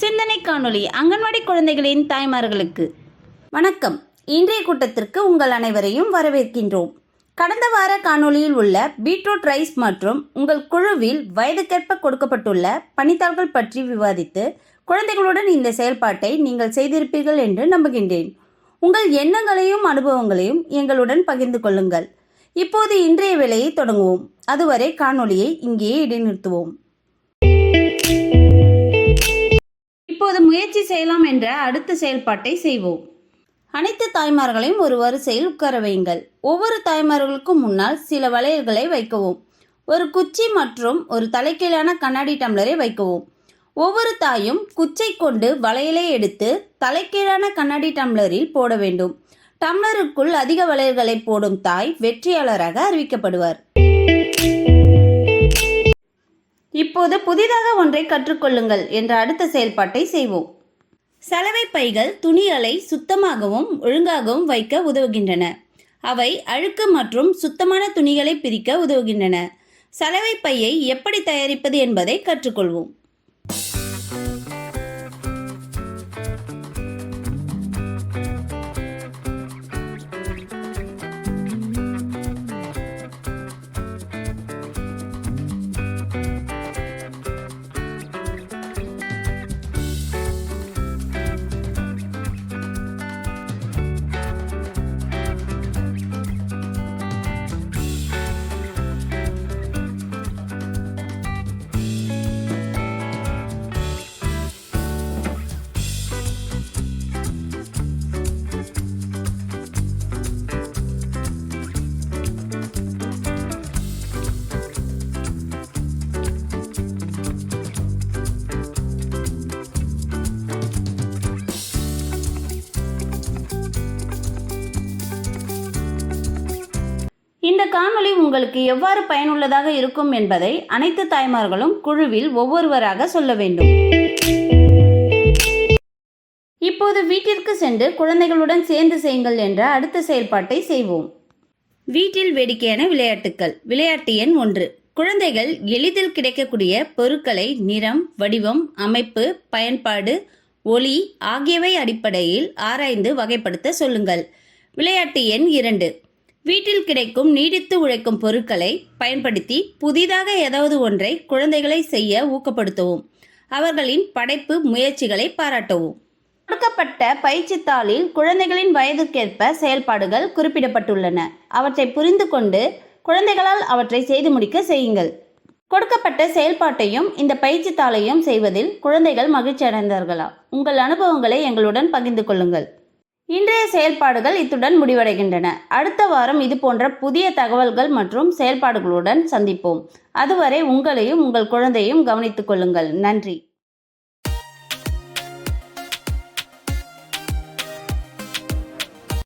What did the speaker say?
சிந்தனை காணொளி அங்கன்வாடி குழந்தைகளின் தாய்மார்களுக்கு. வணக்கம். இன்றைய கூட்டத்திற்கு உங்கள் அனைவரையும் வரவேற்கின்றோம். கடந்த வார காணொளியில் உள்ள பீட்ரூட் ரைஸ் மற்றும் உங்கள் குழுவில் வயதுக்கேற்ப கொடுக்கப்பட்டுள்ள பணித்தாள்கள் பற்றி விவாதித்து குழந்தைகளுடன் இந்த செயல்பாட்டை நீங்கள் செய்திருப்பீர்கள் என்று நம்புகின்றேன். உங்கள் எண்ணங்களையும் அனுபவங்களையும் எங்களுடன் பகிர்ந்து கொள்ளுங்கள். இப்போது இன்றைய வேலையை தொடங்குவோம். அதுவரை காணொலியை இங்கேயே இடைநிறுத்துவோம். இப்போது முயற்சி செய்யலாம் என்ற அடுத்த செயல்பாட்டை செய்வோம். அனைத்து தாய்மார்களையும் ஒரு வரிசையில் உட்கார வையுங்கள். ஒவ்வொரு தாய்மார்களுக்கும் முன்னால் சில வளையல்களை வைக்கவும். ஒரு குச்சி மற்றும் ஒரு தலைக்கீழான கண்ணாடி டம்ளரை வைக்கவும். ஒவ்வொரு தாயும் குச்சை கொண்டு வளையலை எடுத்து தலைக்கீழான கண்ணாடி டம்ளரில் போட வேண்டும். டம்ளருக்குள் அதிக வளையல்களை போடும் தாய் வெற்றியாளராக அறிவிக்கப்படுவார். இப்போது புதிதாக ஒன்றை கற்றுக்கொள்ளுங்கள் என்ற அடுத்த செயல்பாட்டை செய்வோம். சலவை பைகள் துணிகளை சுத்தமாகவும் ஒழுங்காகவும் வைக்க உதவுகின்றன. அவை அழுக்கு மற்றும் சுத்தமான துணிகளை பிரிக்க உதவுகின்றன. சலவை பையை எப்படி தயாரிப்பது என்பதை கற்றுக்கொள்வோம். காணொளி உங்களுக்கு எவ்வாறு பயனுள்ளதாக இருக்கும் என்பதை அனைத்து தாய்மார்களும் குழுவில் ஒவ்வொருவராக சொல்ல வேண்டும். இப்போது வீட்டிற்கு சென்று குழந்தைகளுடன் சேர்ந்து செய்யுங்கள் என்ற அடுத்த செயல்பாட்டை செய்வோம். வீட்டில் வேடிக்கையான விளையாட்டுக்கள். விளையாட்டு எண் ஒன்று. குழந்தைகள் எளிதில் கிடைக்கக்கூடிய பொருட்களை நிறம் வடிவம் அமைப்பு பயன்பாடு ஒளி ஆகியவை அடிப்படையில் ஆராய்ந்து வகைப்படுத்த சொல்லுங்கள். விளையாட்டு எண் இரண்டு. வீட்டில் கிடைக்கும் நீடித்து உழைக்கும் பொருட்களை பயன்படுத்தி புதிதாக ஏதாவது ஒன்றை குழந்தைகளை செய்ய ஊக்கப்படுத்தவும் அவர்களின் படைப்பு முயற்சிகளை பாராட்டவும். கொடுக்கப்பட்ட பயிற்சி தாளில் குழந்தைகளின் வயதுக்கேற்ப செயல்பாடுகள் குறிப்பிடப்பட்டுள்ளன. அவற்றை புரிந்து கொண்டு குழந்தைகளால் அவற்றை செய்து முடிக்க செய்யுங்கள். கொடுக்கப்பட்ட செயல்பாட்டையும் இந்த பயிற்சி தாளையும் செய்வதில் குழந்தைகள் மகிழ்ச்சி அடைந்தார்களா உங்கள் அனுபவங்களை எங்களுடன் பகிர்ந்து கொள்ளுங்கள். இன்றைய செயல்பாடுகள் இத்துடன் முடிவடைகின்றன. அடுத்த வாரம் இது போன்ற புதிய தகவல்கள் மற்றும் செயல்பாடுகளுடன் சந்திப்போம். அதுவரை உங்களையும் உங்கள் குழந்தையும் கவனித்துக் கொள்ளுங்கள். நன்றி.